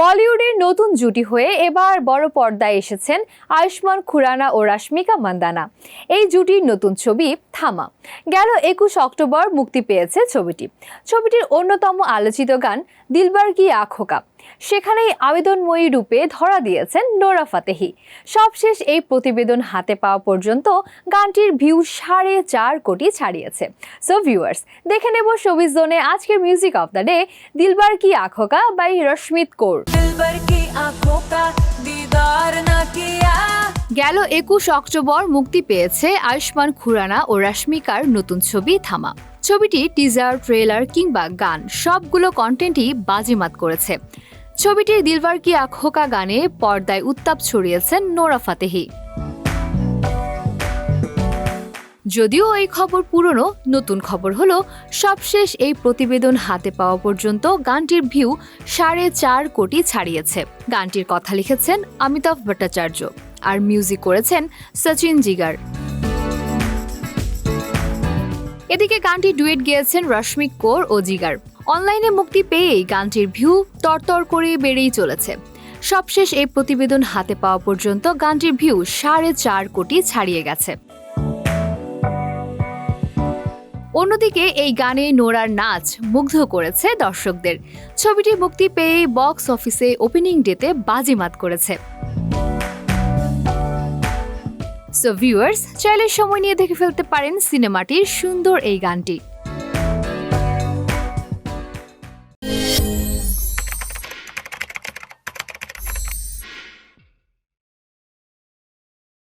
বলিউডের নতুন জুটি হয়ে এবার বড় পর্দায় এসেছেন আয়ুষ্মান খুরানা ও রাশ্মিকা মান্দানা। এই জুটির নতুন ছবি থামা। গেল একুশ অক্টোবর মুক্তি পেয়েছে ছবিটি। ছবিটির অন্যতম আলোচিত গান দিলবার কি আখোকা সেখানেই আবেদনময়ী রূপে ধরা দিয়েছেন নোরা ফাতেহি। সবশেষ এই প্রতিবেদন হাতে পাওয়া পর্যন্ত গানটির ভিউ সাড়ে চার কোটি ছাড়িয়েছে। সো ভিউয়ার্স দেখে নেব শোবিজ জোনে আজকের music of the day Dilbar কি আখোকা বাই রশ্মিত কৌর। দিলবার কি আখোকা দিদার না কি গেল একুশ অক্টোবর মুক্তি পেয়েছে আয়ুষ্মান খুরানা ও রাশ্মিকার নতুন ছবি থামা। ছবিটি টিজার ট্রেলার কিংবা গান, সবগুলো কন্টেন্টই বাজিমাত করেছে। ছবিটির দিলবার কি আখোকা গানে পর্দায় উত্তাপ ছড়িয়েছেন নোরা ফাতেহি। যদিও এই খবর পুরনো, নতুন খবর হলো, সবশেষ এই প্রতিবেদন হাতে পাওয়া পর্যন্ত গানটির ভিউ সাড়ে চার কোটি ছাড়িয়েছে। গানটির কথা লিখেছেন অমিতাভ ভট্টাচার্য। আর মিউজিক করেছেন সচিন জিগার। এদিকে গানটি ডুয়েট গিয়েছেন রশ্মিক কোর ও জিগার। অনলাইনে মুক্তি পেয়েই গানটির ভিউ তরতর করে বেড়েই চলেছে। সবশেষ এই প্রতিবেদন হাতে পাওয়া পর্যন্ত গানটির ভিউ সাড়ে চার কোটি ছাড়িয়ে গেছে। অন্যদিকে এই গানে নোরার নাচ মুগ্ধ করেছে দর্শকদের। ছবিটি মুক্তি পেয়ে বক্স অফিসে ওপেনিং ডেতে বাজিমাত করেছে। সো ভিউয়ার্স চাইলে সময় নিয়ে দেখে ফেলতে পারেন সিনেমাটির সুন্দর এই গানটি।